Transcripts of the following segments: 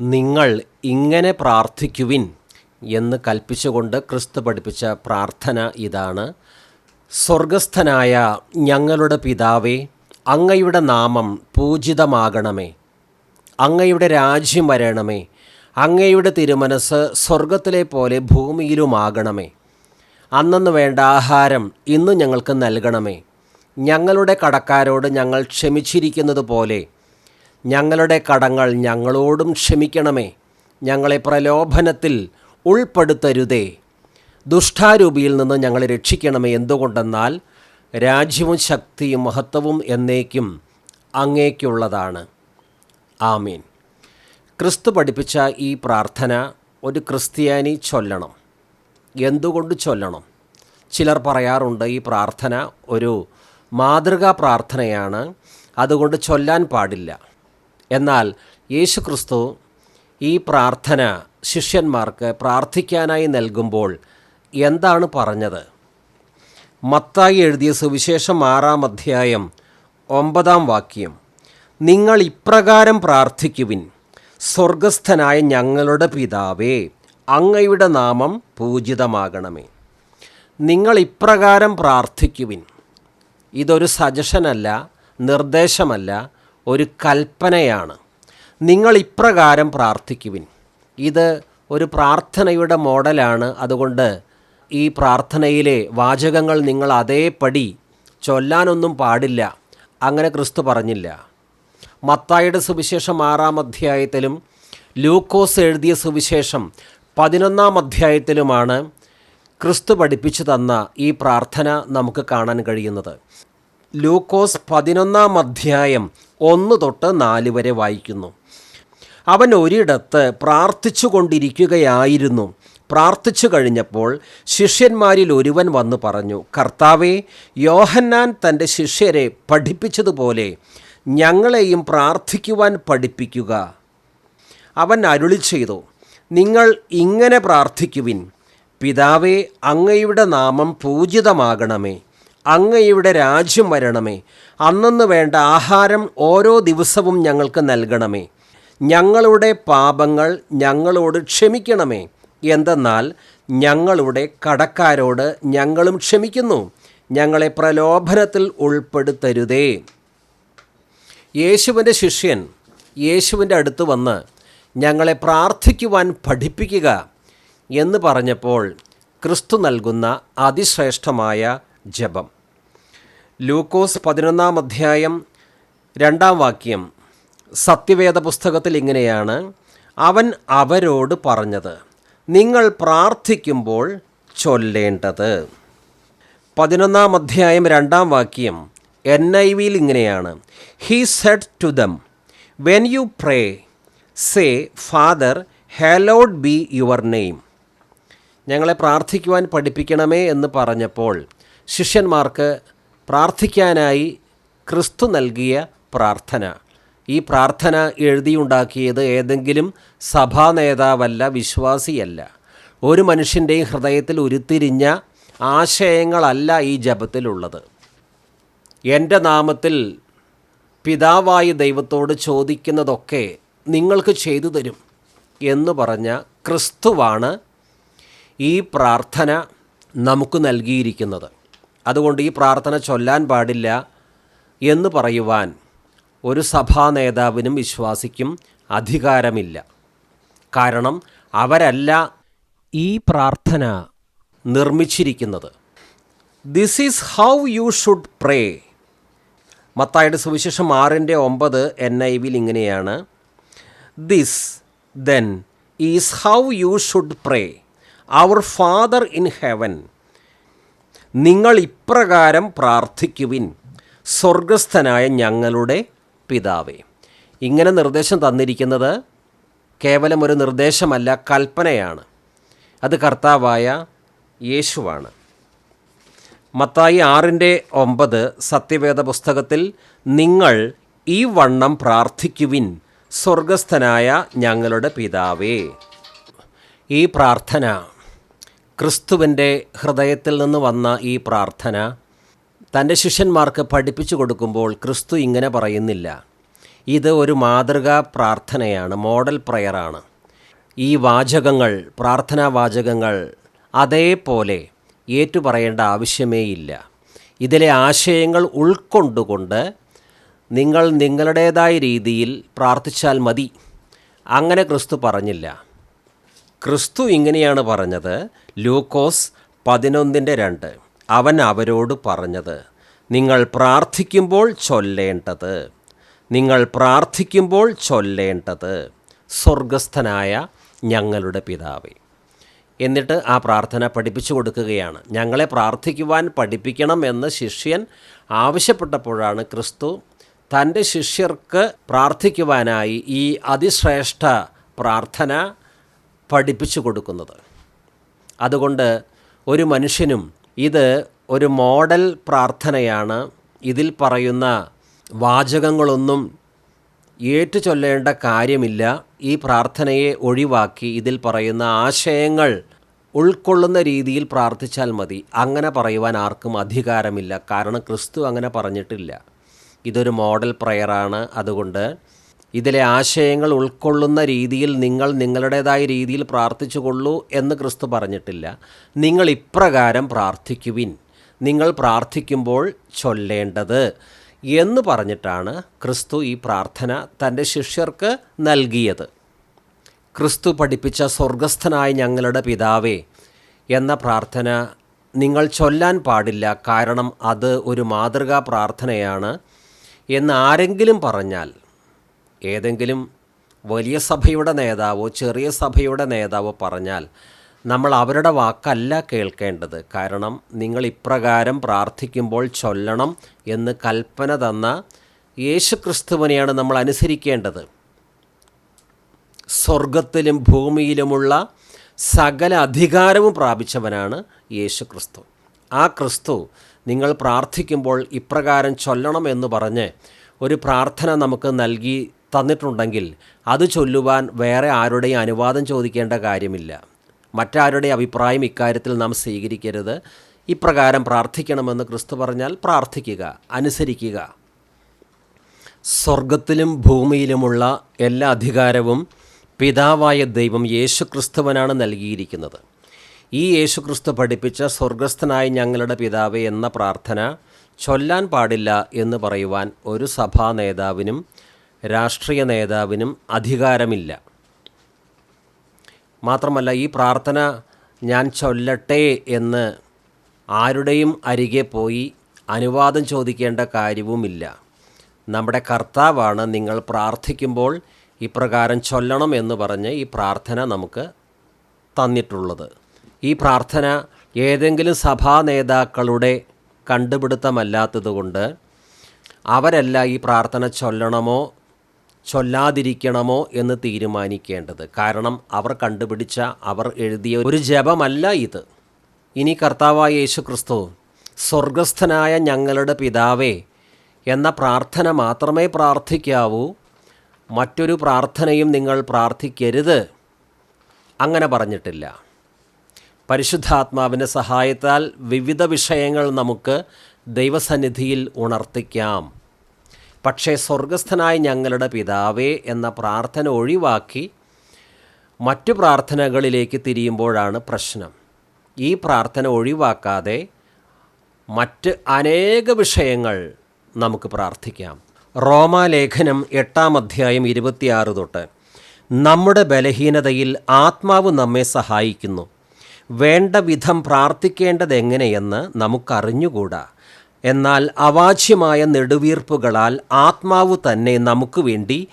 നിങ്ങൾ ഇങ്ങനെ പ്രാർത്ഥിക്കുവിൻ എന്ന് കൽപ്പിച്ചുകൊണ്ട് ക്രിസ്തു പഠിപ്പിച്ച പ്രാർത്ഥന ഇതാണ്. സ്വർഗസ്ഥനായ ഞങ്ങളുടെ പിതാവേ അങ്ങയുടെ നാമം പൂജിതമാകണമേ. അങ്ങയുടെ രാജ്യം വരണമേ. അങ്ങയുടെ തിരുമനസ് സ്വർഗത്തിലെ പോലെ ഭൂമിയിലുമാകണമേ. അന്നു വേണ്ട ആഹാരം ഇന്ന് ഞങ്ങൾക്ക് നൽകണമേ. ഞങ്ങളുടെ കടക്കാരോട് ഞങ്ങൾ ക്ഷമിച്ചിരിക്കുന്നത് പോലെ ഞങ്ങളുടെ കടങ്ങൾ ഞങ്ങളോടും ക്ഷമിക്കണമേ. ഞങ്ങളെ പ്രലോഭനത്തിൽ ഉൾപ്പെടുത്തരുതേ. ദുഷ്ടാരൂപിയിൽ നിന്ന് ഞങ്ങളെ രക്ഷിക്കണമേ എന്തുകൊണ്ടെന്നാൽ രാജ്യവും ശക്തിയും മഹത്വവും എന്നേക്കും അങ്ങേക്കുള്ളതാണ്. ആമീൻ. ക്രിസ്തു പഠിപ്പിച്ച ഈ പ്രാർത്ഥന ഒരു ക്രിസ്ത്യാനി ചൊല്ലണം. എന്തുകൊണ്ട് ചൊല്ലണം? ചിലർ പറയാറുണ്ട് ഈ പ്രാർത്ഥന ഒരു മാതൃകാ പ്രാർത്ഥനയാണ്. അതുകൊണ്ട് ചൊല്ലാൻ പാടില്ല. എന്നാൽ യേശുക്രിസ്തു ഈ പ്രാർത്ഥന ശിഷ്യന്മാർക്ക് പ്രാർത്ഥിക്കാനായി നൽകുമ്പോൾ എന്താണ് പറഞ്ഞത്? മത്തായി എഴുതിയ സുവിശേഷം ആറാം അധ്യായം ഒമ്പതാം വാക്യം നിങ്ങൾ ഇപ്രകാരം പ്രാർത്ഥിക്കുവിൻ സ്വർഗസ്ഥനായ ഞങ്ങളുടെ പിതാവേ അങ്ങയുടെ നാമം പൂജിതമാകണമേ. നിങ്ങൾ ഇപ്രകാരം പ്രാർത്ഥിക്കുവിൻ. ഇതൊരു സജഷനല്ല നിർദ്ദേശമല്ല ഒരു കൽപ്പനയാണ്. നിങ്ങൾ ഇപ്രകാരം പ്രാർത്ഥിക്കുവിൻ. ഇത് ഒരു പ്രാർത്ഥനയുടെ മോഡലാണ്. അതുകൊണ്ട് ഈ പ്രാർത്ഥനയിലെ വാചകങ്ങൾ നിങ്ങൾ അതേപടി ചൊല്ലാനൊന്നും പാടില്ല. അങ്ങനെ ക്രിസ്തു പറഞ്ഞില്ല. മത്തായുടെ സുവിശേഷം ആറാം അധ്യായത്തിലും ലൂക്കോസ് എഴുതിയ സുവിശേഷം പതിനൊന്നാം അധ്യായത്തിലുമാണ് ക്രിസ്തു പഠിപ്പിച്ചു തന്ന ഈ പ്രാർത്ഥന നമുക്ക് കാണാൻ കഴിയുന്നത്. ലൂക്കോസ് പതിനൊന്നാം അധ്യായം ഒന്ന് തൊട്ട് നാല് വരെ വായിക്കുന്നു. അവൻ ഒരിടത്ത് പ്രാർത്ഥിച്ചു കൊണ്ടിരിക്കുകയായിരുന്നു പ്രാർത്ഥിച്ചു കഴിഞ്ഞപ്പോൾ ശിഷ്യന്മാരിൽ ഒരുവൻ വന്നു പറഞ്ഞു കർത്താവെ യോഹന്നാൻ തന്റെ ശിഷ്യരെ പഠിപ്പിച്ചതുപോലെ ഞങ്ങളെയും പ്രാർത്ഥിക്കുവാൻ പഠിപ്പിക്കുക. അവൻ അരുളി ചെയ്തു നിങ്ങൾ ഇങ്ങനെ പ്രാർത്ഥിക്കുവിൻ. പിതാവേ അങ്ങയുടെ നാമം പൂജിതമാകണമേ. അങ്ങയുടെ രാജ്യം വരണമേ. അന്നന്ന് വേണ്ട ആഹാരം ഓരോ ദിവസവും ഞങ്ങൾക്ക് നൽകണമേ. ഞങ്ങളുടെ പാപങ്ങൾ ഞങ്ങളോട് ക്ഷമിക്കണമേ. എന്തെന്നാൽ ഞങ്ങളുടെ കടക്കാരോട് ഞങ്ങളും ക്ഷമിക്കുന്നു. ഞങ്ങളെ പ്രലോഭനത്തിൽ ഉൾപ്പെടുത്തരുതേ. യേശുവിന്റെ ശിഷ്യൻ യേശുവിന്റെ അടുത്ത് വന്ന് ഞങ്ങളെ പ്രാർത്ഥിക്കുവാൻ പഠിപ്പിക്കുക എന്ന് പറഞ്ഞപ്പോൾ ക്രിസ്തു നൽകുന്ന അതിശ്രേഷ്ഠമായ ജപം. ലൂക്കോസ് പതിനൊന്നാം അധ്യായം രണ്ടാം വാക്യം സത്യവേദ പുസ്തകത്തിൽ ഇങ്ങനെയാണ് അവൻ അവരോട് പറഞ്ഞത് നിങ്ങൾ പ്രാർത്ഥിക്കുമ്പോൾ ചൊല്ലേണ്ടത്. പതിനൊന്നാം അധ്യായം രണ്ടാം വാക്യം എൻ ഐ വിയിൽ ഇങ്ങനെയാണ് he said to them when you pray say father hallowed be your name ഞങ്ങളെ പ്രാർത്ഥിക്കുവാൻ പഠിപ്പിക്കണമേ എന്ന് പറഞ്ഞപ്പോൾ ശിഷ്യന്മാർക്ക് പ്രാർത്ഥിക്കാനായി ക്രിസ്തു നൽകിയ പ്രാർത്ഥന. ഈ പ്രാർത്ഥന എഴുതിയുണ്ടാക്കിയത് ഏതെങ്കിലും സഭാ നേതാവല്ല വിശ്വാസിയല്ല. ഒരു മനുഷ്യന്റെയും ഹൃദയത്തിൽ ഉരുത്തിരിഞ്ഞ ആശയങ്ങളല്ല ഈ ജപത്തിലുള്ളത്. എന്റെ നാമത്തിൽ പിതാവായ ദൈവത്തോട് ചോദിക്കുന്നതൊക്കെ നിങ്ങൾക്ക് ചെയ്തു തരും എന്ന് പറഞ്ഞ ക്രിസ്തുവാണ് ഈ പ്രാർത്ഥന നമുക്ക് നൽകിയിരിക്കുന്നത്. അതുകൊണ്ട് ഈ പ്രാർത്ഥന ചൊല്ലാൻ പാടില്ല എന്ന് പറയുവാൻ ഒരു സഭാ നേതാവിനും വിശ്വാസിക്കും അധികാരമില്ല. കാരണം അവരല്ല ഈ പ്രാർത്ഥന നിർമ്മിച്ചിരിക്കുന്നത്. This is how you should pray മത്തായുടെ സുവിശേഷം ആറിന്റെ ഒമ്പത് എൻ ഐ വിയിൽ ഇങ്ങനെയാണ്. This then is how you should pray our father in heaven നിങ്ങൾ ഇപ്രകാരം പ്രാർത്ഥിക്കുവിൻ സ്വർഗസ്ഥനായ ഞങ്ങളുടെ പിതാവേ. ഇങ്ങനെ നിർദ്ദേശം തന്നിരിക്കുന്നത് കേവലം ഒരു നിർദ്ദേശമല്ല കൽപ്പനയാണ്. അത് കർത്താവായ യേശുവാണ്. മത്തായി ആറിന്റെ ഒമ്പത് സത്യവേദ പുസ്തകത്തിൽ നിങ്ങൾ ഈ വണ്ണം പ്രാർത്ഥിക്കുവിൻ സ്വർഗസ്ഥനായ ഞങ്ങളുടെ പിതാവേ. ഈ പ്രാർത്ഥന ക്രിസ്തുവിന്റെ ഹൃദയത്തിൽ നിന്ന് വന്ന ഈ പ്രാർത്ഥന തന്റെ ശിഷ്യന്മാർക്ക് പഠിപ്പിച്ചു കൊടുക്കുമ്പോൾ ക്രിസ്തു ഇങ്ങനെ പറയുന്നില്ല. ഇത് ഒരു മാതൃകാ പ്രാർത്ഥനയാണ് മോഡൽ പ്രയറാണ്. ഈ വാചകങ്ങൾ പ്രാർത്ഥനാ വാചകങ്ങൾ അതേപോലെ ഏറ്റുപറയേണ്ട ആവശ്യമേയില്ല. ഇതിലെ ആശയങ്ങൾ ഉൾക്കൊണ്ടുകൊണ്ട് നിങ്ങൾ നിങ്ങളുടേതായ രീതിയിൽ പ്രാർത്ഥിച്ചാൽ മതി. അങ്ങനെ ക്രിസ്തു പറഞ്ഞില്ല. ക്രിസ്തു ഇങ്ങനെയാണ് പറഞ്ഞത് ലൂക്കോസ് പതിനൊന്നിന്റെ രണ്ട്. അവൻ അവരോട് പറഞ്ഞത് നിങ്ങൾ പ്രാർത്ഥിക്കുമ്പോൾ ചൊല്ലേണ്ടത് നിങ്ങൾ പ്രാർത്ഥിക്കുമ്പോൾ ചൊല്ലേണ്ടത് സ്വർഗസ്ഥനായ ഞങ്ങളുടെ പിതാവേ. എന്നിട്ട് ആ പ്രാർത്ഥന പഠിപ്പിച്ചു കൊടുക്കുകയാണ്. ഞങ്ങളെ പ്രാർത്ഥിക്കുവാൻ പഠിപ്പിക്കണം എന്ന് ശിഷ്യൻ ആവശ്യപ്പെട്ടപ്പോഴാണ് ക്രിസ്തു തന്റെ ശിഷ്യർക്ക് പ്രാർത്ഥിക്കുവാനായി ഈ അതിശ്രേഷ്ഠ പ്രാർത്ഥന പഠിപ്പിച്ചു കൊടുക്കുന്നത്. അതുകൊണ്ട് ഒരു മനുഷ്യനും ഇത് ഒരു മോഡൽ പ്രാർത്ഥനയാണ്. ഇതിൽ പറയുന്ന വാചകങ്ങളൊന്നും ഏറ്റു ചൊല്ലേണ്ട കാര്യമില്ല. ഈ പ്രാർത്ഥനയെ ഒഴിവാക്കി ഇതിൽ പറയുന്ന ആശയങ്ങൾ ഉൾക്കൊള്ളുന്ന രീതിയിൽ പ്രാർത്ഥിച്ചാൽ മതി. അങ്ങനെ പറയുവാൻ ആർക്കും അധികാരമില്ല. കാരണം ക്രിസ്തു അങ്ങനെ പറഞ്ഞിട്ടില്ല. ഇതൊരു മോഡൽ പ്രയറാണ്. അതുകൊണ്ട് ഇതിലെ ആശയങ്ങൾ ഉൾക്കൊള്ളുന്ന രീതിയിൽ നിങ്ങൾ നിങ്ങളുടേതായ രീതിയിൽ പ്രാർത്ഥിച്ചു കൊള്ളൂ എന്ന് ക്രിസ്തു പറഞ്ഞിട്ടില്ല. നിങ്ങൾ ഇപ്രകാരം പ്രാർത്ഥിക്കുവിൻ. നിങ്ങൾ പ്രാർത്ഥിക്കുമ്പോൾ ചൊല്ലേണ്ടത് എന്ന് പറഞ്ഞിട്ടാണ് ക്രിസ്തു ഈ പ്രാർത്ഥന തന്റെ ശിഷ്യർക്ക് നൽകിയത്. ക്രിസ്തു പഠിപ്പിച്ച സ്വർഗസ്ഥനായ ഞങ്ങളുടെ പിതാവേ എന്ന പ്രാർത്ഥന നിങ്ങൾ ചൊല്ലാൻ പാടില്ല. കാരണം അത് ഒരു മാതൃകാ പ്രാർത്ഥനയാണ്. എന്ന് ആരെങ്കിലും പറഞ്ഞാൽ ഏതെങ്കിലും വലിയ സഭയുടെ നേതാവോ ചെറിയ സഭയുടെ നേതാവോ പറഞ്ഞാൽ നമ്മൾ അവരുടെ വാക്കല്ല കേൾക്കേണ്ടത്. കാരണം നിങ്ങൾ ഇപ്രകാരം പ്രാർത്ഥിക്കുമ്പോൾ ചൊല്ലണം എന്ന് കൽപ്പന തന്ന യേശുക്രിസ്തുവിനെയാണ് നമ്മൾ അനുസരിക്കേണ്ടത്. സ്വർഗത്തിലും ഭൂമിയിലുമുള്ള സകല അധികാരവും പ്രാപിച്ചവനാണ് യേശു ക്രിസ്തു ആ ക്രിസ്തു നിങ്ങൾ പ്രാർത്ഥിക്കുമ്പോൾ ഇപ്രകാരം ചൊല്ലണം എന്ന് പറഞ്ഞ് ഒരു പ്രാർത്ഥന നമുക്ക് നൽകി തന്നിട്ടുണ്ടെങ്കിൽ അത് ചൊല്ലുവാൻ വേറെ ആരുടെയും അനുവാദം ചോദിക്കേണ്ട കാര്യമില്ല. മറ്റാരുടെ അഭിപ്രായം ഇക്കാര്യത്തിൽ നാം സ്വീകരിക്കരുത്. ഇപ്രകാരം പ്രാർത്ഥിക്കണമെന്ന് ക്രിസ്തു പറഞ്ഞാൽ പ്രാർത്ഥിക്കുക അനുസരിക്കുക. സ്വർഗത്തിലും ഭൂമിയിലുമുള്ള എല്ലാ അധികാരവും പിതാവായ ദൈവം യേശുക്രിസ്തുവനാണ് നൽകിയിരിക്കുന്നത്. ഈ യേശുക്രിസ്തു പഠിപ്പിച്ച സ്വർഗസ്ഥനായ ഞങ്ങളുടെ പിതാവേ എന്ന പ്രാർത്ഥന ചൊല്ലാൻ പാടില്ല എന്ന് പറയുവാൻ ഒരു സഭാ നേതാവിനും രാഷ്ട്രീയ നേതാവിനും അധികാരമില്ല. മാത്രമല്ല ഈ പ്രാർത്ഥന ഞാൻ ചൊല്ലട്ടെ എന്ന് ആരുടെയും അരികെ പോയി അനുവാദം ചോദിക്കേണ്ട കാര്യവുമില്ല. നമ്മുടെ കർത്താവാണ് നിങ്ങൾ പ്രാർത്ഥിക്കുമ്പോൾ ഇപ്രകാരം ചൊല്ലണം എന്ന് പറഞ്ഞ് ഈ പ്രാർത്ഥന നമുക്ക് തന്നിട്ടുള്ളത്. ഈ പ്രാർത്ഥന ഏതെങ്കിലും സഭാ നേതാക്കളുടെ കണ്ടുപിടുത്തമല്ലാത്തതുകൊണ്ട് അവരല്ല ഈ പ്രാർത്ഥന ചൊല്ലണമോ ചൊല്ലാതിരിക്കണമോ എന്ന് തീരുമാനിക്കേണ്ടത്. കാരണം അവർ കണ്ടുപിടിച്ച അവർ എഴുതിയ ഒരു ജപമല്ല ഇത്. ഇനി കർത്താവായ യേശു ക്രിസ്തു സ്വർഗസ്ഥനായ ഞങ്ങളുടെ പിതാവേ എന്ന പ്രാർത്ഥന മാത്രമേ പ്രാർത്ഥിക്കാവൂ. മറ്റൊരു പ്രാർത്ഥനയും നിങ്ങൾ പ്രാർത്ഥിക്കരുത്. അങ്ങനെ പറഞ്ഞിട്ടില്ല. പരിശുദ്ധാത്മാവിന്റെ സഹായത്താൽ വിവിധ വിഷയങ്ങൾ നമുക്ക് ദൈവസന്നിധിയിൽ ഉണർത്തിക്കാം. പക്ഷേ സ്വർഗസ്ഥനായ ഞങ്ങളുടെ പിതാവേ എന്ന പ്രാർത്ഥന ഒഴിവാക്കി മറ്റു പ്രാർത്ഥനകളിലേക്ക് തിരിയുമ്പോഴാണ് പ്രശ്നം. ഈ പ്രാർത്ഥന ഒഴിവാക്കാതെ മറ്റ് അനേക വിഷയങ്ങൾ നമുക്ക് പ്രാർത്ഥിക്കാം. റോമാലേഖനം എട്ടാം അധ്യായം ഇരുപത്തിയാറ് തൊട്ട് നമ്മുടെ ബലഹീനതയിൽ ആത്മാവ് നമ്മെ സഹായിക്കുന്നു. വേണ്ട വിധം പ്രാർത്ഥിക്കേണ്ടതെങ്ങനെയെന്ന് നമുക്കറിഞ്ഞുകൂടാ. എന്നാൽ അവാച്യമായ നെടുവീർപ്പുകളാൽ ആത്മാവ് തന്നെ നമുക്ക് വേണ്ടി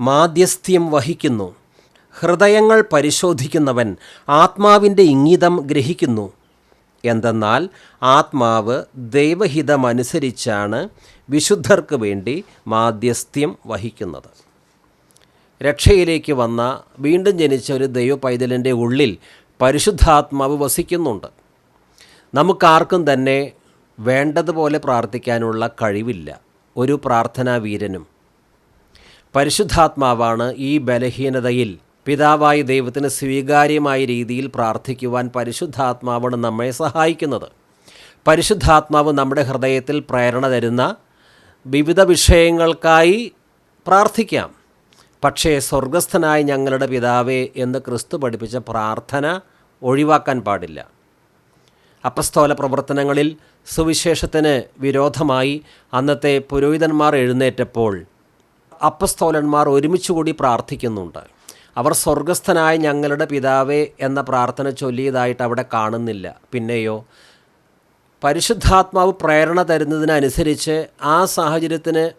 മാധ്യസ്ഥ്യം വഹിക്കുന്നു. ഹൃദയങ്ങൾ പരിശോധിക്കുന്നവൻ ആത്മാവിന്റെ ഇംഗിതം ഗ്രഹിക്കുന്നു. എന്തെന്നാൽ ആത്മാവ് ദൈവഹിതമനുസരിച്ചാണ് വിശുദ്ധർക്ക് വേണ്ടി മാധ്യസ്ഥ്യം വഹിക്കുന്നത്. രക്ഷയിലേക്ക് വന്ന വീണ്ടും ജനിച്ച ഒരു ദൈവ പൈതലിന്റെ ഉള്ളിൽ പരിശുദ്ധാത്മാവ് വസിക്കുന്നുണ്ട്. നമുക്കാർക്കും തന്നെ വേണ്ടതുപോലെ പ്രാർത്ഥിക്കാനുള്ള കഴിവില്ല. ഒരു പ്രാർത്ഥനാ വീരനും. പരിശുദ്ധാത്മാവാണ് ഈ ബലഹീനതയിൽ പിതാവായ ദൈവത്തിന് സ്വീകാര്യമായ രീതിയിൽ പ്രാർത്ഥിക്കുവാൻ പരിശുദ്ധാത്മാവാണ് നമ്മെ സഹായിക്കുന്നത്. പരിശുദ്ധാത്മാവ് നമ്മുടെ ഹൃദയത്തിൽ പ്രേരണ തരുന്ന വിവിധ വിഷയങ്ങൾക്കായി പ്രാർത്ഥിക്കാം. പക്ഷേ സ്വർഗസ്ഥനായ ഞങ്ങളുടെ പിതാവേ എന്ന് ക്രിസ്തു പഠിപ്പിച്ച പ്രാർത്ഥന ഒഴിവാക്കാൻ പാടില്ല. അപ്പസ്തോല പ്രവർത്തനങ്ങളിൽ സുവിശേഷത്തിന് വിരോധമായി അന്നത്തെ പുരോഹിതന്മാർ എഴുന്നേറ്റപ്പോൾ അപ്പസ്തോലന്മാർ ഒരുമിച്ചുകൂടി പ്രാർത്ഥിക്കുന്നുണ്ട്. അവർ സ്വർഗസ്ഥനായ ഞങ്ങളുടെ പിതാവേ എന്ന പ്രാർത്ഥന ചൊല്ലിയതായിട്ട് അവിടെ കാണുന്നില്ല. പിന്നെയോ പരിശുദ്ധാത്മാവ് പ്രേരണ തരുന്നതിനനുസരിച്ച് ആ സാഹചര്യത്തിന്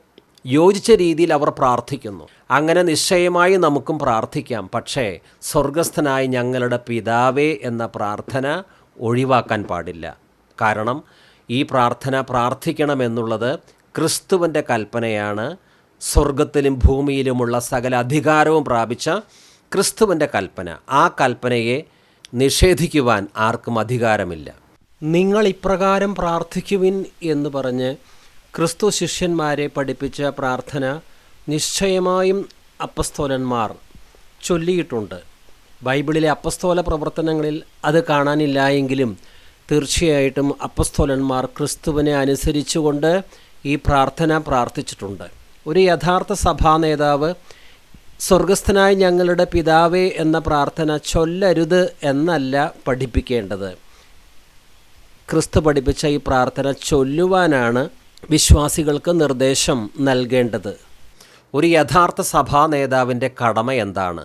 യോജിച്ച രീതിയിൽ അവർ പ്രാർത്ഥിക്കുന്നു. അങ്ങനെ നിശ്ചയമായി നമുക്കും പ്രാർത്ഥിക്കാം. പക്ഷേ സ്വർഗസ്ഥനായ ഞങ്ങളുടെ പിതാവേ എന്ന പ്രാർത്ഥന ഒഴിവാക്കാൻ പാടില്ല. കാരണം ഈ പ്രാർത്ഥന പ്രാർത്ഥിക്കണമെന്നുള്ളത് ക്രിസ്തുവിന്റെ കൽപ്പനയാണ്. സ്വർഗത്തിലും ഭൂമിയിലുമുള്ള സകല അധികാരവും പ്രാപിച്ച ക്രിസ്തുവിന്റെ കൽപ്പന. ആ കൽപ്പനയെ നിഷേധിക്കുവാൻ ആർക്കും അധികാരമില്ല. നിങ്ങൾ ഇപ്രകാരം പ്രാർത്ഥിക്കുവിൻ എന്ന് പറഞ്ഞ് ക്രിസ്തു ശിഷ്യന്മാരെ പഠിപ്പിച്ച പ്രാർത്ഥന നിശ്ചയമായും അപ്പസ്തോലന്മാർ ചൊല്ലിയിട്ടുണ്ട്. ബൈബിളിലെ അപ്പസ്തോല പ്രവർത്തനങ്ങളിൽ അത് കാണാനില്ല എങ്കിലും തീർച്ചയായിട്ടും അപ്പസ്തോലന്മാർ ക്രിസ്തുവിനെ അനുസരിച്ചുകൊണ്ട് ഈ പ്രാർത്ഥന പ്രാർത്ഥിച്ചിട്ടുണ്ട്. ഒരു യഥാർത്ഥ സഭാ നേതാവ് സ്വർഗസ്ഥനായ ഞങ്ങളുടെ പിതാവേ എന്ന പ്രാർത്ഥന ചൊല്ലരുത് എന്നല്ല പഠിപ്പിക്കേണ്ടത്. ക്രിസ്തു പഠിപ്പിച്ച ഈ പ്രാർത്ഥന ചൊല്ലുവാനാണ് വിശ്വാസികൾക്ക് നിർദ്ദേശം നൽകേണ്ടത്. ഒരു യഥാർത്ഥ സഭാ നേതാവിന്റെ കടമ എന്താണ്?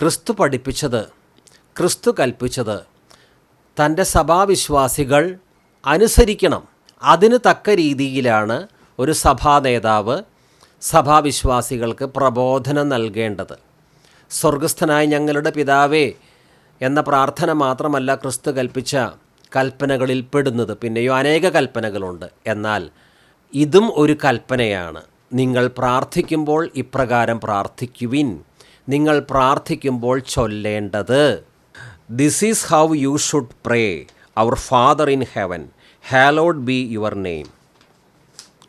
ക്രിസ്തു പഠിപ്പിച്ചത് ക്രിസ്തു കൽപ്പിച്ചത്. തന്റെ സഭാവിശ്വാസികൾ അനുസരിക്കണം. അതിന് തക്ക രീതിയിലാണ് ഒരു സഭാ നേതാവ് സഭാവിശ്വാസികൾക്ക് പ്രബോധനം നൽകേണ്ടത്. സ്വർഗസ്ഥനായ ഞങ്ങളുടെ പിതാവേ എന്ന പ്രാർത്ഥന മാത്രമല്ല ക്രിസ്തു കൽപ്പിച്ച കൽപ്പനകളിൽ പെടുന്നത്. പിന്നെയോ അനേക കൽപ്പനകളുണ്ട്. എന്നാൽ ഇതും ഒരു കൽപ്പനയാണ്. നിങ്ങൾ പ്രാർത്ഥിക്കുമ്പോൾ ഇപ്രകാരം പ്രാർത്ഥിക്കുവിൻ. നിങ്ങൾ പ്രാർത്ഥിക്കുമ്പോൾ ചൊല്ലേണ്ടത് this is how you should pray our father in heaven hallowed be your name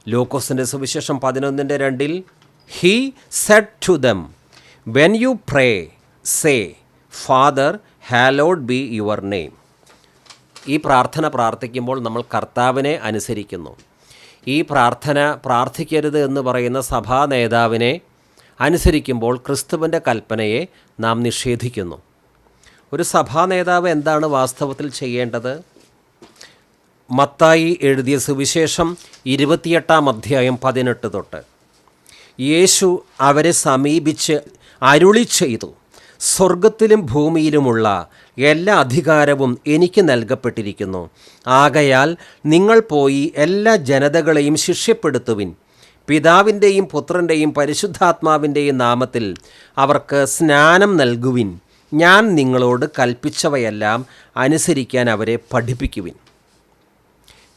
ലൂക്കോസിന്റെ സുവിശേഷം പതിനൊന്നിന്റെ രണ്ടിൽ he said to them when you pray say father hallowed be your name ഈ പ്രാർത്ഥന പ്രാർത്ഥിക്കുമ്പോൾ നമ്മൾ കർത്താവിനെ അനുസരിക്കുന്നു. ഈ പ്രാർത്ഥന പ്രാർത്ഥിക്കരുത് എന്ന് പറയുന്ന സഭാ നേതാവിനെ അനുസരിക്കുമ്പോൾ ക്രിസ്തുവിന്റെ കൽപ്പനയെ നാം നിഷേധിക്കുന്നു. ഒരു സഭാ നേതാവ് എന്താണ് വാസ്തവത്തിൽ ചെയ്യേണ്ടത്? മത്തായി എഴുതിയ സുവിശേഷം ഇരുപത്തിയെട്ടാം അധ്യായം പതിനെട്ട് തൊട്ട്. യേശു അവരെ സമീപിച്ച് അരുളി ചെയ്തു സ്വർഗത്തിലും ഭൂമിയിലുമുള്ള എല്ലാ അധികാരവും എനിക്ക് നൽകപ്പെട്ടിരിക്കുന്നു. ആകയാൽ നിങ്ങൾ പോയി എല്ലാ ജനതകളെയും ശിഷ്യപ്പെടുത്തുവിൻ പിതാവിന്റെയും പുത്രന്റെയും പരിശുദ്ധാത്മാവിന്റെയും നാമത്തിൽ അവർക്ക് സ്നാനം നൽകുവിൻ. ഞാൻ നിങ്ങളോട് കൽപ്പിച്ചവയെല്ലാം അനുസരിക്കാൻ അവരെ പഠിപ്പിക്കുവിൻ.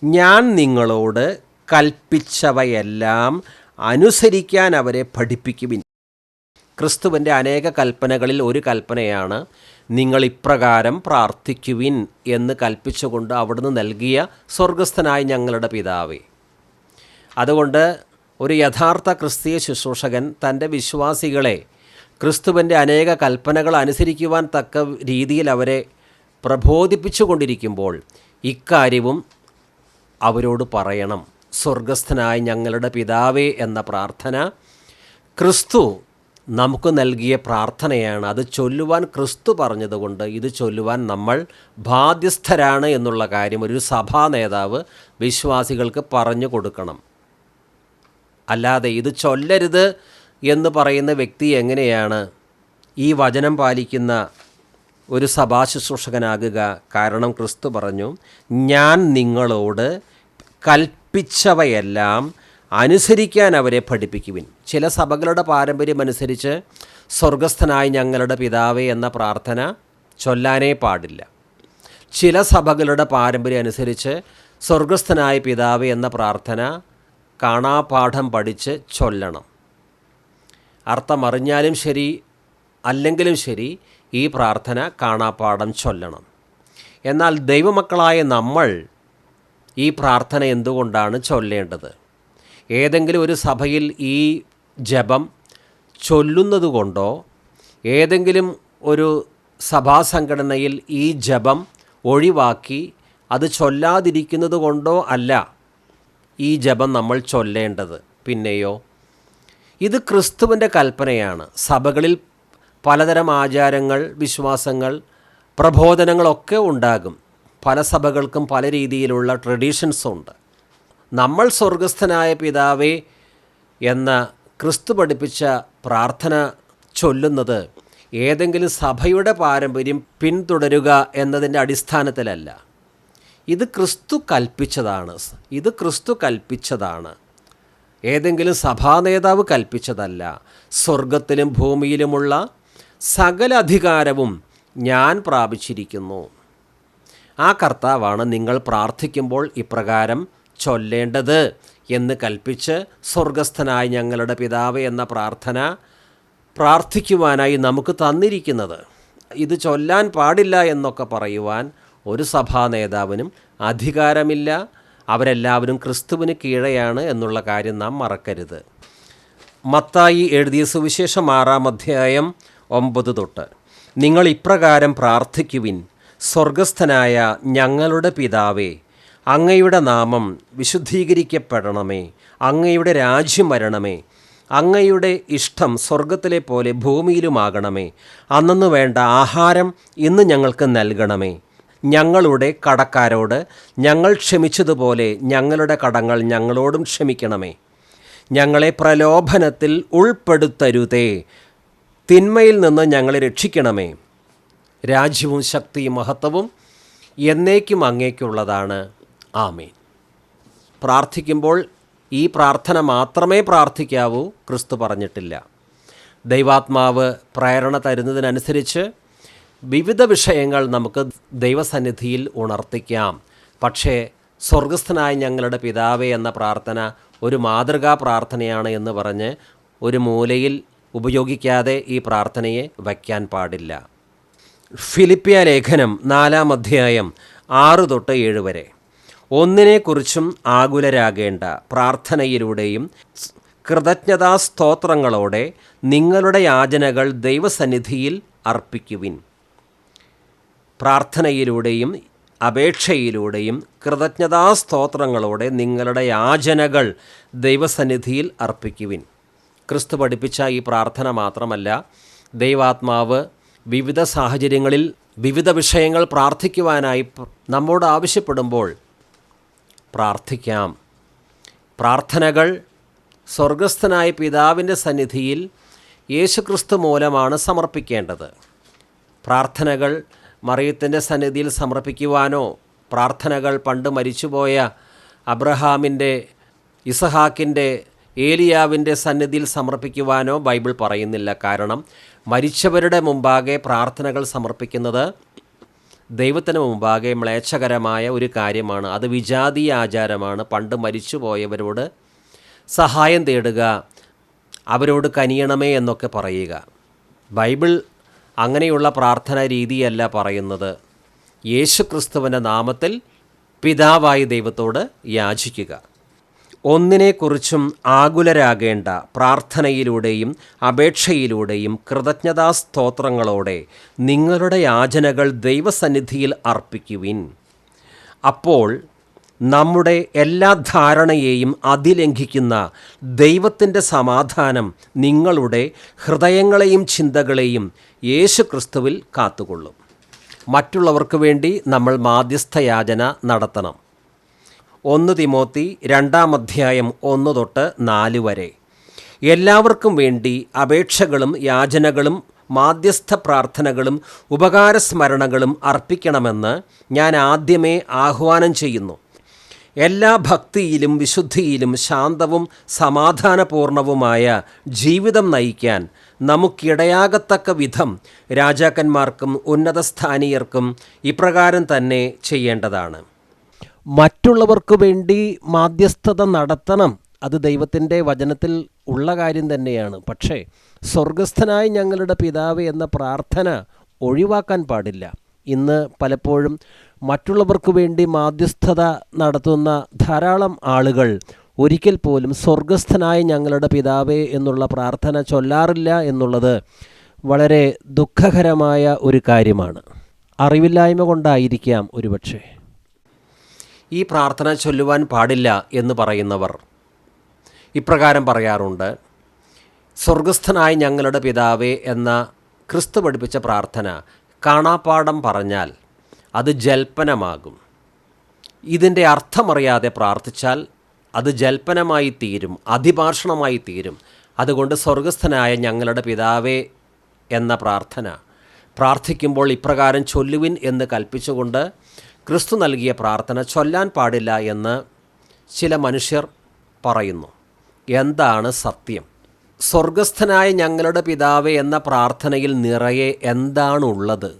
ഞാൻ നിങ്ങളോട് കൽപ്പിച്ചവയെല്ലാം അനുസരിക്കാൻ അവരെ പഠിപ്പിക്കുവിൻ. ക്രിസ്തുവിന്റെ അനേക കൽപ്പനകളിൽ ഒരു കൽപ്പനയാണ് നിങ്ങൾ ഇപ്രകാരം പ്രാർത്ഥിക്കുവിൻ എന്ന് കൽപ്പിച്ചുകൊണ്ട് അവിടുന്ന് നൽകിയ സ്വർഗസ്ഥനായ ഞങ്ങളുടെ പിതാവേ. അതുകൊണ്ട് ഒരു യഥാർത്ഥ ക്രിസ്തീയ ശുശ്രൂഷകൻ തന്റെ വിശ്വാസികളെ ക്രിസ്തുവിന്റെ അനേക കൽപ്പനകൾ അനുസരിക്കുവാൻ തക്ക രീതിയിൽ അവരെ പ്രബോധിപ്പിച്ചു കൊണ്ടിരിക്കുമ്പോൾ ഇക്കാര്യവും അവരോട് പറയണം. സ്വർഗസ്ഥനായ ഞങ്ങളുടെ പിതാവേ എന്ന പ്രാർത്ഥന ക്രിസ്തു നമുക്ക് നൽകിയ പ്രാർത്ഥനയാണ്. അത് ചൊല്ലുവാൻ ക്രിസ്തു പറഞ്ഞതുകൊണ്ട് ഇത് ചൊല്ലുവാൻ നമ്മൾ ബാധ്യസ്ഥരാണ് എന്നുള്ള കാര്യം ഒരു സഭാ നേതാവ് വിശ്വാസികൾക്ക് പറഞ്ഞു കൊടുക്കണം. അല്ലാതെ ഇത് ചൊല്ലരുത് എന്ന് പറയുന്ന വ്യക്തി എങ്ങനെയാണ് ഈ വചനം പാലിക്കുന്ന ഒരു സഭാശുശ്രൂഷകനാകുക കാരണം ക്രിസ്തു പറഞ്ഞു ഞാൻ നിങ്ങളോട് കൽപ്പിച്ചവയെല്ലാം അനുസരിക്കാൻ അവരെ പഠിപ്പിക്കുവിൻ. ചില സഭകളുടെ പാരമ്പര്യം അനുസരിച്ച് സ്വർഗസ്ഥനായ ഞങ്ങളുടെ പിതാവേ എന്ന പ്രാർത്ഥന ചൊല്ലാനേ പാടില്ല. ചില സഭകളുടെ പാരമ്പര്യം അനുസരിച്ച് സ്വർഗസ്ഥനായ പിതാവേ എന്ന പ്രാർത്ഥന കാണാപാഠം പഠിച്ച് ചൊല്ലണം. അർത്ഥമറിഞ്ഞാലും ശരി അല്ലെങ്കിലും ശരി ഈ പ്രാർത്ഥന കാണാപാഠം ചൊല്ലണം. എന്നാൽ ദൈവമക്കളായ നമ്മൾ ഈ പ്രാർത്ഥന എന്തുകൊണ്ടാണ് ചൊല്ലേണ്ടത്? ഏതെങ്കിലും ഒരു സഭയിൽ ഈ ജപം ചൊല്ലുന്നതുകൊണ്ടോ ഏതെങ്കിലും ഒരു സഭാസംഘടനയിൽ ഈ ജപം ഒഴിവാക്കി അത് ചൊല്ലാതിരിക്കുന്നത് കൊണ്ടോ അല്ല ഈ ജപം നമ്മൾ ചൊല്ലേണ്ടത്. പിന്നെയോ ഇത് ക്രിസ്തുവിന്റെ കൽപ്പനയാണ്. സഭകളിൽ പലതരം ആചാരങ്ങൾ വിശ്വാസങ്ങൾ പ്രബോധനങ്ങളൊക്കെ ഉണ്ടാകും. പല സഭകൾക്കും പല രീതിയിലുള്ള ട്രഡീഷൻസും ഉണ്ട്. നമ്മൾ സ്വർഗസ്ഥനായ പിതാവേ എന്ന ക്രിസ്തു പഠിപ്പിച്ച പ്രാർത്ഥന ചൊല്ലുന്നത് ഏതെങ്കിലും സഭയുടെ പാരമ്പര്യം പിന്തുടരുക എന്നതിന്റെ അടിസ്ഥാനത്തിലല്ല. ഇത് ക്രിസ്തു കൽപ്പിച്ചതാണ്. ഇത് ക്രിസ്തു കൽപ്പിച്ചതാണ്. ഏതെങ്കിലും സഭാ നേതാവ് കൽപ്പിച്ചതല്ല. സ്വർഗത്തിലും ഭൂമിയിലുമുള്ള സകല അധികാരവും ഞാൻ പ്രാപിച്ചിരിക്കുന്നു. ആ കർത്താവാണ് നിങ്ങൾ പ്രാർത്ഥിക്കുമ്പോൾ ഇപ്രകാരം ചൊല്ലേണ്ടത് എന്ന് കൽപ്പിച്ച് സ്വർഗസ്ഥനായ ഞങ്ങളുടെ പിതാവ് എന്ന പ്രാർത്ഥന പ്രാർത്ഥിക്കുവാനായി നമുക്ക് തന്നിരിക്കുന്നത്. ഇത് ചൊല്ലാൻ പാടില്ല എന്നൊക്കെ പറയുവാൻ ഒരു സഭാ നേതാവിനും അധികാരമില്ല. അവരെല്ലാവരും ക്രിസ്തുവിന് കീഴെയാണ് എന്നുള്ള കാര്യം നാം മറക്കരുത്. മത്തായി എഴുതിയ സുവിശേഷം ആറാം അധ്യായം ഒമ്പത് തൊട്ട്. നിങ്ങൾ ഇപ്രകാരം പ്രാർത്ഥിക്കുവിൻ. സ്വർഗസ്ഥനായ ഞങ്ങളുടെ പിതാവേ അങ്ങയുടെ നാമം വിശുദ്ധീകരിക്കപ്പെടണമേ. അങ്ങയുടെ രാജ്യം വരണമേ. അങ്ങയുടെ ഇഷ്ടം സ്വർഗത്തിലെ പോലെ ഭൂമിയിലുമാകണമേ. അന്നു വേണ്ട ആഹാരം ഇന്ന് ഞങ്ങൾക്ക് നൽകണമേ. ഞങ്ങളുടെ കടക്കാരോട് ഞങ്ങൾ ക്ഷമിച്ചതുപോലെ ഞങ്ങളുടെ കടങ്ങൾ ഞങ്ങളോടും ക്ഷമിക്കണമേ. ഞങ്ങളെ പ്രലോഭനത്തിൽ ഉൾപ്പെടുത്തരുതേ. തിന്മയിൽ നിന്ന് ഞങ്ങളെ രക്ഷിക്കണമേ. രാജ്യവും ശക്തിയും മഹത്വവും എന്നേക്കും അങ്ങേക്കുള്ളതാണ്. ആമേൻ. പ്രാർത്ഥിക്കുമ്പോൾ ഈ പ്രാർത്ഥന മാത്രമേ പ്രാർത്ഥിക്കാവൂ ക്രിസ്തു പറഞ്ഞിട്ടില്ല. ദൈവാത്മാവ് പ്രേരണ തരുന്നതിനനുസരിച്ച് വിവിധ വിഷയങ്ങൾ നമുക്ക് ദൈവസന്നിധിയിൽ ഉണർത്തിക്കാം. പക്ഷേ സ്വർഗസ്ഥനായ ഞങ്ങളുടെ പിതാവേ എന്ന പ്രാർത്ഥന ഒരു മാതൃകാ പ്രാർത്ഥനയാണ് എന്ന് പറഞ്ഞ് ഒരു മൂലയിൽ ഉപയോഗിക്കാതെ ഈ പ്രാർത്ഥനയെ വയ്ക്കാൻ പാടില്ല. ഫിലിപ്പിയ ലേഖനം നാലാം അധ്യായം ആറ് തൊട്ട് ഏഴ് വരെ. ഒന്നിനെക്കുറിച്ചും ആകുലരാകേണ്ട പ്രാർത്ഥനയിലൂടെയും കൃതജ്ഞതാസ്തോത്രങ്ങളോടെ നിങ്ങളുടെ യാചനകൾ ദൈവസന്നിധിയിൽ അർപ്പിക്കുവിൻ. പ്രാർത്ഥനയിലൂടെയും അപേക്ഷയിലൂടെയും കൃതജ്ഞതാസ്തോത്രങ്ങളോടെ നിങ്ങളുടെ യാചനകൾ ദൈവസന്നിധിയിൽ അർപ്പിക്കുവിൻ. ക്രിസ്തു പഠിപ്പിച്ച ഈ പ്രാർത്ഥന മാത്രമല്ല ദൈവാത്മാവ് വിവിധ സാഹചര്യങ്ങളിൽ വിവിധ വിഷയങ്ങൾ പ്രാർത്ഥിക്കുവാനായി നമ്മോട് ആവശ്യപ്പെടുമ്പോൾ പ്രാർത്ഥിക്കാം. പ്രാർത്ഥനകൾ സ്വർഗസ്ഥനായ പിതാവിന്റെ സന്നിധിയിൽ യേശുക്രിസ്തു മൂലമാണ് സമർപ്പിക്കേണ്ടത്. പ്രാർത്ഥനകൾ മറിയത്തിന്റെ സന്നിധിയിൽ സമർപ്പിക്കുവാനോ പ്രാർത്ഥനകൾ പണ്ട് മരിച്ചുപോയ അബ്രഹാമിന്റെ ഇസഹാക്കിന്റെ ഏലിയാവിന്റെ സന്നിധിയിൽ സമർപ്പിക്കുവാനോ ബൈബിൾ പറയുന്നില്ല. കാരണം മരിച്ചവരുടെ മുമ്പാകെ പ്രാർത്ഥനകൾ സമർപ്പിക്കുന്നത് ദൈവത്തിന് മുമ്പാകെ മ്ലേച്ഛകരമായ ഒരു കാര്യമാണ്. അത് വിജാതീയ ആചാരമാണ്. പണ്ട് മരിച്ചുപോയവരോട് സഹായം തേടുക അവരോട് കനിയണമേ എന്നൊക്കെ പറയുക. ബൈബിൾ അങ്ങനെയുള്ള പ്രാർത്ഥനാ രീതിയല്ല പറയുന്നത്. യേശു ക്രിസ്തുവിന്റെ നാമത്തിൽ പിതാവായ ദൈവത്തോട് യാചിക്കുക. ഒന്നിനെക്കുറിച്ചും ആകുലരാകേണ്ട പ്രാർത്ഥനയിലൂടെയും അപേക്ഷയിലൂടെയും കൃതജ്ഞതാ സ്തോത്രങ്ങളോടെ നിങ്ങളുടെ യാചനകൾ ദൈവസന്നിധിയിൽ അർപ്പിക്കുവിൻ. അപ്പോൾ നമ്മുടെ എല്ലാ ധാരണയെയും അതിലംഘിക്കുന്ന ദൈവത്തിന്റെ സമാധാനം നിങ്ങളുടെ ഹൃദയങ്ങളെയും ചിന്തകളെയും യേശു ക്രിസ്തുവിൽ കാത്തുകൊള്ളും. മറ്റുള്ളവർക്ക് വേണ്ടി നമ്മൾ മാധ്യസ്ഥയാചന നടത്തണം. ഒന്ന് തിമോത്തി രണ്ടാം അധ്യായം ഒന്ന് തൊട്ട് നാല് വരെ. എല്ലാവർക്കും വേണ്ടി അപേക്ഷകളും യാചനകളും മാധ്യസ്ഥ പ്രാർത്ഥനകളും ഉപകാരസ്മരണകളും അർപ്പിക്കണമെന്ന് ഞാൻ ആദ്യമേ ആഹ്വാനം ചെയ്യുന്നു. എല്ലാ ഭക്തിയിലും വിശുദ്ധിയിലും ശാന്തവും സമാധാനപൂർണവുമായ ജീവിതം നയിക്കാൻ നമുക്കിടയാകത്തക്ക വിധം രാജാക്കന്മാർക്കും ഉന്നതസ്ഥാനീയർക്കും ഇപ്രകാരം തന്നെ ചെയ്യേണ്ടതാണ്. മറ്റുള്ളവർക്ക് വേണ്ടി മാധ്യസ്ഥത നടത്തണം അത് ദൈവത്തിന്റെ വചനത്തിൽ ഉള്ള കാര്യം തന്നെയാണ്. പക്ഷേ സ്വർഗസ്ഥനായ ഞങ്ങളുടെ പിതാവ് എന്ന പ്രാർത്ഥന ഒഴിവാക്കാൻ പാടില്ല. ഇന്ന് പലപ്പോഴും മറ്റുള്ളവർക്ക് വേണ്ടി മാധ്യസ്ഥത നടത്തുന്ന ധാരാളം ആളുകൾ ഒരിക്കൽ പോലും സ്വർഗസ്ഥനായ ഞങ്ങളുടെ പിതാവേ എന്നുള്ള പ്രാർത്ഥന ചൊല്ലാറില്ല എന്നുള്ളത് വളരെ ദുഃഖകരമായ ഒരു കാര്യമാണ്. അറിവില്ലായ്മ കൊണ്ടായിരിക്കാം ഒരുപക്ഷെ. ഈ പ്രാർത്ഥന ചൊല്ലുവാൻ പാടില്ല എന്ന് പറയുന്നവർ ഇപ്രകാരം പറയാറുണ്ട്. സ്വർഗസ്ഥനായ ഞങ്ങളുടെ പിതാവേ എന്ന ക്രിസ്തു പഠിപ്പിച്ച പ്രാർത്ഥന കാണാപ്പാടം പറഞ്ഞാൽ അത് ജൽപ്പനമാകും. ഇതിന്റെ അർത്ഥമറിയാതെ പ്രാർത്ഥിച്ചാൽ അത് ജൽപ്പനമായി തീരും അതിഭാഷണമായി തീരും. അതുകൊണ്ട് സ്വർഗസ്ഥനായ ഞങ്ങളുടെ പിതാവേ എന്ന പ്രാർത്ഥന. പ്രാർത്ഥിക്കുമ്പോൾ ഇപ്രകാരം ചൊല്ലുവിൻ എന്ന് കൽപ്പിച്ചുകൊണ്ട് ക്രിസ്തു നൽകിയ പ്രാർത്ഥന ചൊല്ലാൻ പാടില്ല എന്ന് ചില മനുഷ്യർ പറയുന്നു. എന്താണ് സത്യം? സ്വർഗസ്ഥനായ ഞങ്ങളുടെ പിതാവ് എന്ന പ്രാർത്ഥനയിൽ നിറയെ എന്താണുള്ളത്?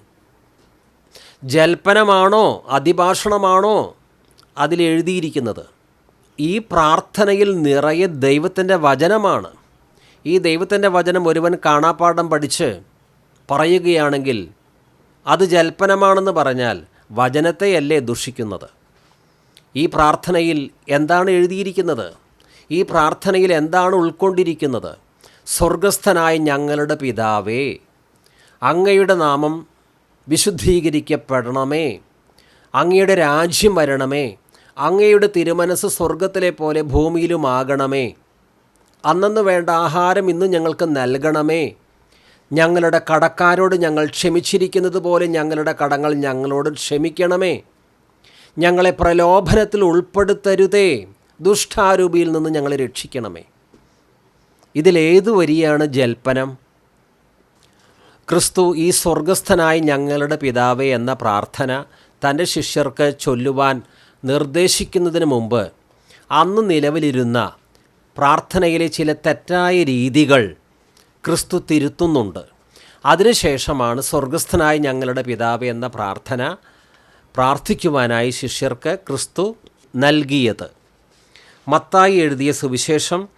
ജൽപ്പനമാണോ? അതിഭാഷണമാണോ? അതിലെഴുതിയിരിക്കുന്നത് ഈ പ്രാർത്ഥനയിൽ നിറയെ ദൈവത്തിന്റെ വചനമാണ്. ഈ ദൈവത്തിന്റെ വചനം ഒരുവൻ കാണാപ്പാഠം പഠിച്ച് പറയുകയാണെങ്കിൽ അത് ജൽപ്പനമാണെന്ന് പറഞ്ഞാൽ വചനത്തെയല്ലേ ദുഷിക്കുന്നത്? ഈ പ്രാർത്ഥനയിൽ എന്താണ് എഴുതിയിരിക്കുന്നത്? ഈ പ്രാർത്ഥനയിൽ എന്താണ് ഉൾക്കൊണ്ടിരിക്കുന്നത്? സ്വർഗസ്ഥനായ ഞങ്ങളുടെ പിതാവേ അങ്ങയുടെ നാമം വിശുദ്ധീകരിക്കപ്പെടണമേ. അങ്ങയുടെ രാജ്യം വരണമേ. അങ്ങയുടെ തിരുമനസ് സ്വർഗത്തിലെ പോലെ ഭൂമിയിലുമാകണമേ. അന്നു വേണ്ട ആഹാരം ഇന്ന് ഞങ്ങൾക്ക് നൽകണമേ. ഞങ്ങളുടെ കടക്കാരോട് ഞങ്ങൾ ക്ഷമിച്ചിരിക്കുന്നത് പോലെ ഞങ്ങളുടെ കടങ്ങൾ ഞങ്ങളോട് ക്ഷമിക്കണമേ. ഞങ്ങളെ പ്രലോഭനത്തിൽ ഉൾപ്പെടുത്തരുതേ. ദുഷ്ടാരൂപിയിൽ നിന്ന് ഞങ്ങളെ രക്ഷിക്കണമേ. ഇതിലേതു വരിയാണ് ജൽപ്പനം? ക്രിസ്തു ഈ സ്വർഗസ്ഥനായി ഞങ്ങളുടെ പിതാവേ എന്ന പ്രാർത്ഥന തന്റെ ശിഷ്യർക്ക് ചൊല്ലുവാൻ നിർദ്ദേശിക്കുന്നതിന് മുമ്പ് അന്ന് നിലവിലിരുന്ന പ്രാർത്ഥനയിലെ ചില തെറ്റായ രീതികൾ ക്രിസ്തു തിരുത്തുന്നുണ്ട്. അതിനുശേഷമാണ് സ്വർഗസ്ഥനായ ഞങ്ങളുടെ പിതാവ് എന്ന പ്രാർത്ഥന പ്രാർത്ഥിക്കുവാനായി ശിഷ്യർക്ക് ക്രിസ്തു നൽകിയത്. മത്തായി എഴുതിയ സുവിശേഷം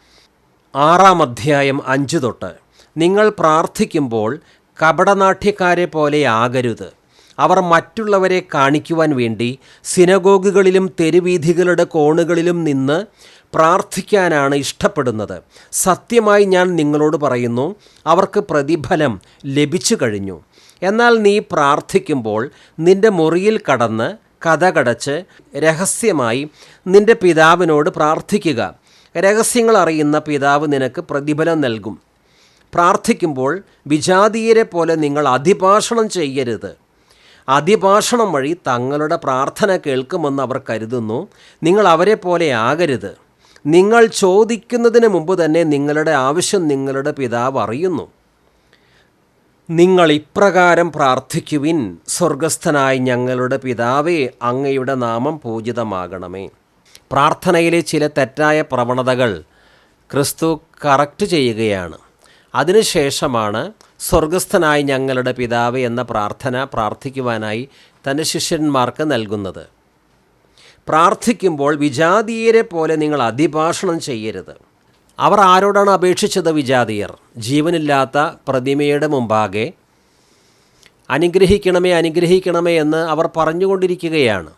ആറാം അധ്യായം അഞ്ച് തൊട്ട് നിങ്ങൾ പ്രാർത്ഥിക്കുമ്പോൾ കപടനാട്യക്കാരെ പോലെ ആകരുത്. അവർ മറ്റുള്ളവരെ കാണിക്കുവാൻ വേണ്ടി സിനഗോഗുകളിലും തെരുവീഥികളുടെ കോണുകളിലും നിന്ന് പ്രാർത്ഥിക്കാനാണ് ഇഷ്ടപ്പെടുന്നത്. സത്യമായി ഞാൻ നിങ്ങളോട് പറയുന്നു അവർക്ക് പ്രതിഫലം ലഭിച്ചു കഴിഞ്ഞു. എന്നാൽ നീ പ്രാർത്ഥിക്കുമ്പോൾ നിന്റെ മുറിയിൽ കടന്ന് കഥകടച്ച് രഹസ്യമായി നിന്റെ പിതാവിനോട് പ്രാർത്ഥിക്കുക. രഹസ്യങ്ങൾ അറിയുന്ന പിതാവ് നിനക്ക് പ്രതിഫലം നൽകും. പ്രാർത്ഥിക്കുമ്പോൾ വിജാതീയരെ പോലെ നിങ്ങൾ അതിഭാഷണം ചെയ്യരുത്. അതിഭാഷണം വഴി തങ്ങളുടെ പ്രാർത്ഥന കേൾക്കുമെന്ന് അവർ കരുതുന്നു. നിങ്ങൾ അവരെ പോലെ ആകരുത്. നിങ്ങൾ ചോദിക്കുന്നതിന് മുമ്പ് തന്നെ നിങ്ങളുടെ ആവശ്യം നിങ്ങളുടെ പിതാവ് അറിയുന്നു. നിങ്ങൾ ഇപ്രകാരം പ്രാർത്ഥിക്കുവിൻ. സ്വർഗസ്ഥനായ ഞങ്ങളുടെ പിതാവേ അങ്ങയുടെ നാമം പൂജിതമാകണമേ. പ്രാർത്ഥനയിലെ ചില തെറ്റായ പ്രവണതകൾ ക്രിസ്തു കറക്റ്റ് ചെയ്യുകയാണ്. അതിനുശേഷമാണ് സ്വർഗസ്ഥനായ ഞങ്ങളുടെ പിതാവ് എന്ന പ്രാർത്ഥന പ്രാർത്ഥിക്കുവാനായി തന്റെ ശിഷ്യന്മാർക്ക് നൽകുന്നത്. പ്രാർത്ഥിക്കുമ്പോൾ വിജാതീയരെ പോലെ നിങ്ങൾ അതിഭാഷണം ചെയ്യരുത്. അവർ ആരോടാണ് അപേക്ഷിച്ചത് വിജാതീയർ? ജീവനില്ലാത്ത പ്രതിമയുടെ മുമ്പാകെ അനുഗ്രഹിക്കണമേ അനുഗ്രഹിക്കണമേ എന്ന് അവർ പറഞ്ഞുകൊണ്ടിരിക്കുകയാണ്.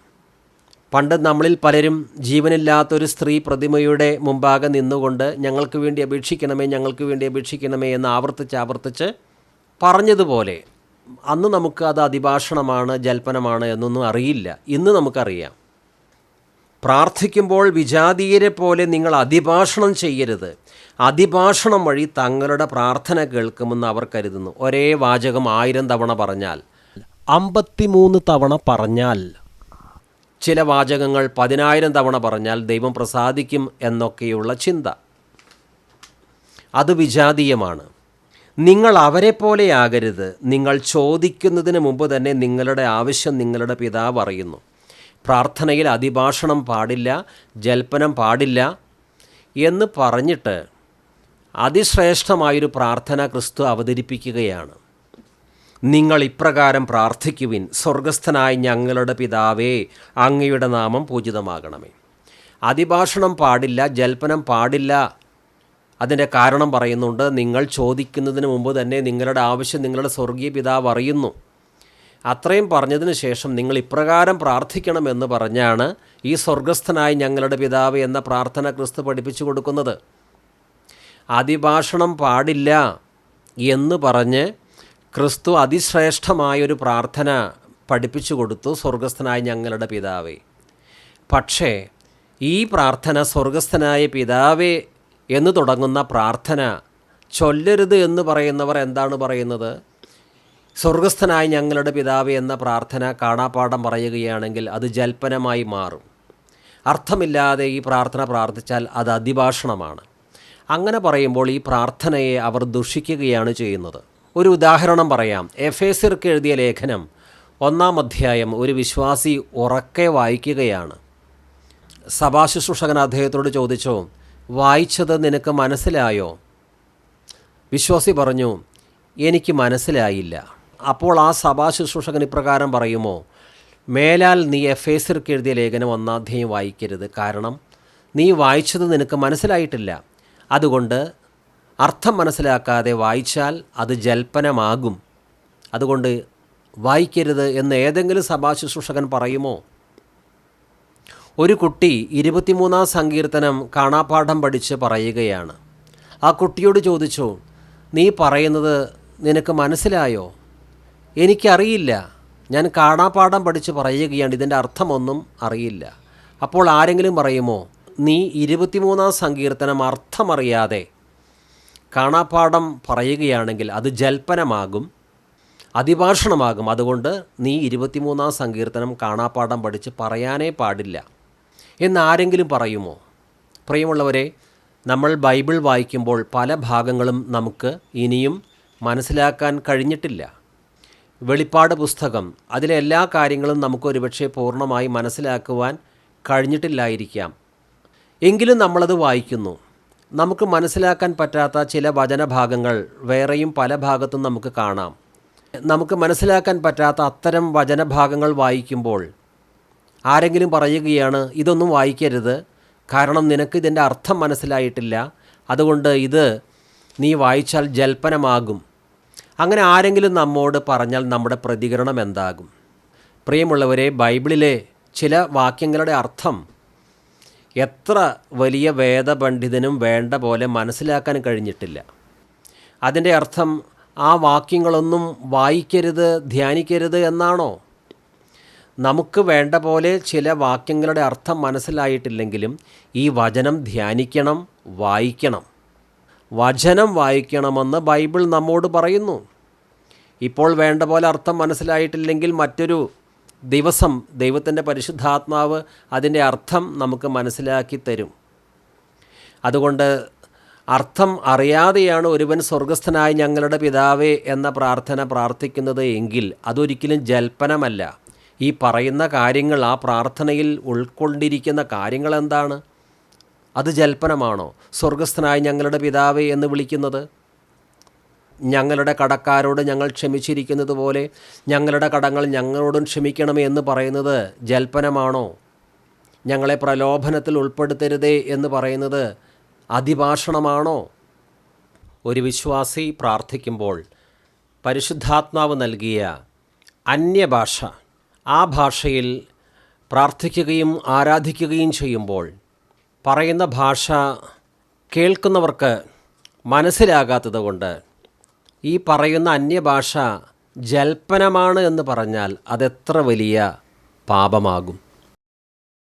പണ്ട് നമ്മളിൽ പലരും ജീവനില്ലാത്തൊരു സ്ത്രീ പ്രതിമയുടെ മുമ്പാകെ നിന്നുകൊണ്ട് ഞങ്ങൾക്ക് വേണ്ടി അപേക്ഷിക്കണമേ ഞങ്ങൾക്ക് വേണ്ടി അപേക്ഷിക്കണമേ എന്ന് ആവർത്തിച്ച് ആവർത്തിച്ച് പറഞ്ഞതുപോലെ അന്ന് നമുക്ക് അത് അതിഭാഷണമാണ് ജൽപ്പനമാണ് എന്നൊന്നും അറിയില്ല. ഇന്ന് നമുക്കറിയാം. പ്രാർത്ഥിക്കുമ്പോൾ വിജാതീയരെ പോലെ നിങ്ങൾ അതിഭാഷണം ചെയ്യരുത്. അതിഭാഷണം വഴി തങ്ങളുടെ പ്രാർത്ഥന കേൾക്കുമെന്ന് അവർ കരുതുന്നു. ഒരേ വാചകം ആയിരം തവണ പറഞ്ഞാൽ അമ്പത്തിമൂന്ന് തവണ പറഞ്ഞാൽ ചില വാചകങ്ങൾ പതിനായിരം തവണ പറഞ്ഞാൽ ദൈവം പ്രസാദിക്കും എന്നൊക്കെയുള്ള ചിന്ത. അത് വിജാതീയമാണ്. നിങ്ങൾ അവരെ പോലെയാകരുത് നിങ്ങൾ ചോദിക്കുന്നതിന് മുമ്പ് തന്നെ നിങ്ങളുടെ ആവശ്യം നിങ്ങളുടെ പിതാവ് അറിയുന്നു. പ്രാർത്ഥനയിൽ അതിഭാഷണം പാടില്ല ജൽപ്പനം പാടില്ല എന്ന് പറഞ്ഞിട്ട് അതിശ്രേഷ്ഠമായൊരു പ്രാർത്ഥന ക്രിസ്തു അവതരിപ്പിക്കുകയാണ്. നിങ്ങൾ ഇപ്രകാരം പ്രാർത്ഥിക്കുവിൻ. സ്വർഗസ്ഥനായ ഞങ്ങളുടെ പിതാവേ അങ്ങയുടെ നാമം പൂജിതമാകണമേ. അതിഭാഷണം പാടില്ല ജൽപ്പനം പാടില്ല. അതിന്റെ കാരണം പറയുന്നുണ്ട് നിങ്ങൾ ചോദിക്കുന്നതിന് മുമ്പ് തന്നെ നിങ്ങളുടെ ആവശ്യം നിങ്ങളുടെ സ്വർഗീയ പിതാവ് അറിയുന്നു. അത്രയും പറഞ്ഞതിന് ശേഷം നിങ്ങൾ ഇപ്രകാരം പ്രാർത്ഥിക്കണമെന്ന് പറഞ്ഞാണ് ഈ സ്വർഗസ്ഥനായ ഞങ്ങളുടെ പിതാവ് എന്ന പ്രാർത്ഥന ക്രിസ്തു പഠിപ്പിച്ചു കൊടുക്കുന്നത്. അതിഭാഷണം പാടില്ല എന്ന് പറഞ്ഞ് ക്രിസ്തു അതിശ്രേഷ്ഠമായൊരു പ്രാർത്ഥന പഠിപ്പിച്ചു കൊടുത്തു സ്വർഗസ്ഥനായ ഞങ്ങളുടെ പിതാവേ. പക്ഷേ ഈ പ്രാർത്ഥന സ്വർഗസ്ഥനായ പിതാവേ എന്ന് തുടങ്ങുന്ന പ്രാർത്ഥന ചൊല്ലരുത് എന്ന് പറയുന്നവർ എന്താണ് പറയുന്നത്? സ്വർഗസ്ഥനായ ഞങ്ങളുടെ പിതാവ് എന്ന പ്രാർത്ഥന കാണാപ്പാഠം പറയുകയാണെങ്കിൽ അത് ജൽപ്പനമായി മാറും. അർത്ഥമില്ലാതെ ഈ പ്രാർത്ഥന പ്രാർത്ഥിച്ചാൽ അത് അതിഭാഷണമാണ്. അങ്ങനെ പറയുമ്പോൾ ഈ പ്രാർത്ഥനയെ അവർ ദുഷിക്കുകയാണ് ചെയ്യുന്നത്. ഒരു ഉദാഹരണം പറയാം. എഫേസിർക്ക് എഴുതിയ ലേഖനം ഒന്നാം അധ്യായം ഒരു വിശ്വാസി ഉറക്കെ വായിക്കുകയാണ്. സഭാശുശ്രൂഷകൻ അദ്ദേഹത്തോട് ചോദിച്ചു വായിച്ചത് നിനക്ക് മനസ്സിലായോ? വിശ്വാസി പറഞ്ഞു എനിക്ക് മനസ്സിലായില്ല. അപ്പോൾ ആ സഭാശുശ്രൂഷകൻ ഇപ്രകാരം പറയുമോ മേലാൽ നീ എഫ് എസിർക്ക് എഴുതിയ ലേഖനം ഒന്നാധ്യായം വായിക്കരുത്. കാരണം നീ വായിച്ചത് നിനക്ക് മനസ്സിലായിട്ടില്ല. അതുകൊണ്ട് അർത്ഥം മനസ്സിലാക്കാതെ വായിച്ചാൽ അത് ജൽപ്പനമാകും. അതുകൊണ്ട് വായിക്കരുത് എന്ന് ഏതെങ്കിലും സഭാശുശ്രൂഷകൻ പറയുമോ? ഒരു കുട്ടി ഇരുപത്തിമൂന്നാം സങ്കീർത്തനം കാണാപ്പാഠം പഠിച്ച് പറയുകയാണ്. ആ കുട്ടിയോട് ചോദിച്ചു നീ പറയുന്നത് നിനക്ക് മനസ്സിലായോ? എനിക്കറിയില്ല. ഞാൻ കാണാപ്പാഠം പഠിച്ച് പറയുകയാണ്. ഇതിന്റെ അർത്ഥമൊന്നും അറിയില്ല. അപ്പോൾ ആരെങ്കിലും പറയുമോ നീ ഇരുപത്തിമൂന്നാം സങ്കീർത്തനം അർത്ഥമറിയാതെ കാണാപ്പാഠം പറയുകയാണെങ്കിൽ അത് ജൽപ്പനമാകും അതിഭാഷണമാകും. അതുകൊണ്ട് നീ ഇരുപത്തിമൂന്നാം സങ്കീർത്തനം കാണാപ്പാഠം പഠിച്ച് പറയാനേ പാടില്ല. എന്നാരെങ്കിലും പറയുമോ? പ്രിയമുള്ളവരെ നമ്മൾ ബൈബിൾ വായിക്കുമ്പോൾ പല ഭാഗങ്ങളും നമുക്ക് ഇനിയും മനസ്സിലാക്കാൻ കഴിഞ്ഞിട്ടില്ല. വെളിപ്പാട് പുസ്തകം അതിലെ എല്ലാ കാര്യങ്ങളും നമുക്ക് ഒരുപക്ഷെ പൂർണമായി മനസ്സിലാക്കുവാൻ കഴിഞ്ഞിട്ടില്ലായിരിക്കാം. എങ്കിലും നമ്മളത് വായിക്കുന്നു. നമുക്ക് മനസ്സിലാക്കാൻ പറ്റാത്ത ചില വചനഭാഗങ്ങൾ വേറെയും പല ഭാഗത്തും നമുക്ക് കാണാം. നമുക്ക് മനസ്സിലാക്കാൻ പറ്റാത്ത അത്തരം വചനഭാഗങ്ങൾ വായിക്കുമ്പോൾ ആരെങ്കിലും പറയുകയാണ് ഇതൊന്നും വായിക്കരുത്. കാരണം നിനക്ക് ഇതിന്റെ അർത്ഥം മനസ്സിലായിട്ടില്ല. അതുകൊണ്ട് ഇത് നീ വായിച്ചാൽ ജൽപ്പനമാകും. അങ്ങനെ ആരെങ്കിലും നമ്മോട് പറഞ്ഞാൽ നമ്മുടെ പ്രതികരണം എന്താകും? പ്രിയമുള്ളവരെ ബൈബിളിലെ ചില വാക്യങ്ങളുടെ അർത്ഥം എത്ര വലിയ വേദപണ്ഡിതനും വേണ്ട പോലെ മനസ്സിലാക്കാൻ കഴിഞ്ഞിട്ടില്ല. അതിന്റെ അർത്ഥം ആ വാക്യങ്ങളൊന്നും വായിക്കരുത് ധ്യാനിക്കരുത് എന്നാണോ? നമുക്ക് വേണ്ട പോലെ ചില വാക്യങ്ങളുടെ അർത്ഥം മനസ്സിലായിട്ടില്ലെങ്കിലും ഈ വചനം ധ്യാനിക്കണം വായിക്കണം. വചനം വായിക്കണമെന്ന് ബൈബിൾ നമ്മോട് പറയുന്നു. ഇപ്പോൾ വേണ്ട പോലെ അർത്ഥം മനസ്സിലായിട്ടില്ലെങ്കിൽ മറ്റൊരു ദിവസം ദൈവത്തിന്റെ പരിശുദ്ധാത്മാവ് അതിന്റെ അർത്ഥം നമുക്ക് മനസ്സിലാക്കി തരും. അതുകൊണ്ട് അർത്ഥം അറിയാതെയാണ് ഒരുവൻ സ്വർഗസ്ഥനായ ഞങ്ങളുടെ പിതാവേ എന്ന പ്രാർത്ഥന പ്രാർത്ഥിക്കുന്നത് എങ്കിൽ അതൊരിക്കലും ജൽപ്പനമല്ല. ഈ പറയുന്ന കാര്യങ്ങൾ ആ പ്രാർത്ഥനയിൽ ഉൾക്കൊണ്ടിരിക്കുന്ന കാര്യങ്ങൾ എന്താണ് അത് ജൽപ്പനമാണോ? സ്വർഗസ്ഥനായ ഞങ്ങളുടെ പിതാവേ എന്ന് വിളിക്കുന്നത്? ഞങ്ങളുടെ കടക്കാരോട് ഞങ്ങൾ ക്ഷമിച്ചിരിക്കുന്നത് പോലെ ഞങ്ങളുടെ കടങ്ങൾ ഞങ്ങളോടും ക്ഷമിക്കണമേ എന്ന് പറയുന്നത് ജൽപ്പനമാണോ? ഞങ്ങളെ പ്രലോഭനത്തിൽ ഉൾപ്പെടുത്തരുതേ എന്ന് പറയുന്നത് അതിഭാഷണമാണോ? ഒരു വിശ്വാസി പ്രാർത്ഥിക്കുമ്പോൾ പരിശുദ്ധാത്മാവ് നൽകിയ അന്യഭാഷ ആ ഭാഷയിൽ പ്രാർത്ഥിക്കുകയും ആരാധിക്കുകയും ചെയ്യുമ്പോൾ പറയുന്ന ഭാഷ കേൾക്കുന്നവർക്ക് മനസ്സിലാകാത്തത് കൊണ്ട് ഈ പറയുന്ന അന്യഭാഷ ജൽപ്പനമാണ് എന്ന് പറഞ്ഞാൽ അതെത്ര വലിയ പാപമാകും.